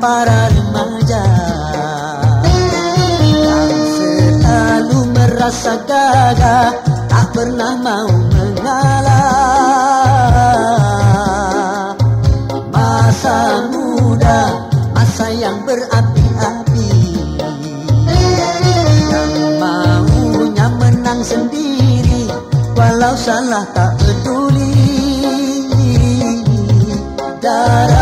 para remaja. Yang selalu merasa gagah Tak pernah mau mengalah. Masa muda Masa yang berapi-api. Yang maunya menang sendiri Walau salah tak peduli. Darah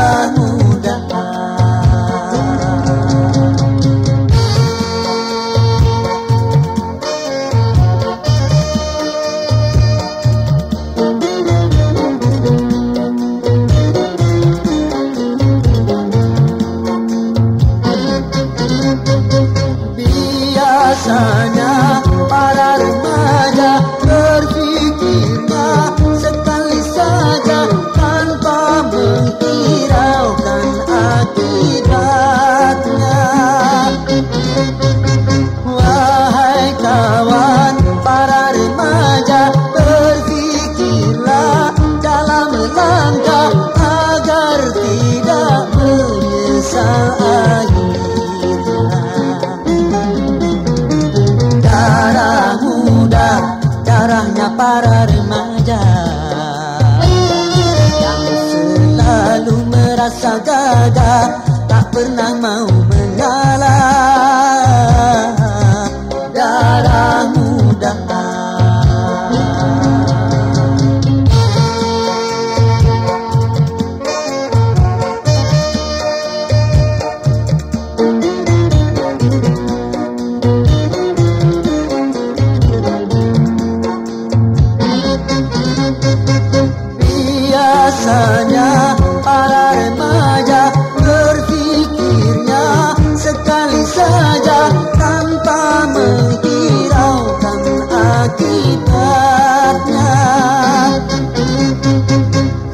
para remaja Yang selalu merasa gagah Tak pernah mau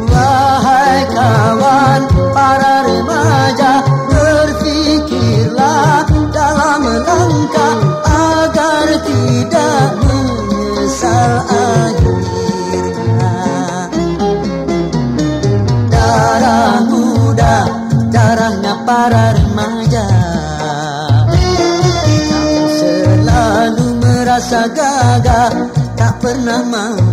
Wahai kawan para remaja berpikirlah dalam melangkah agar tidak menyesal akhirnya. Darah muda, darahnya para remaja Yang selalu merasa gagah Tak pernah mau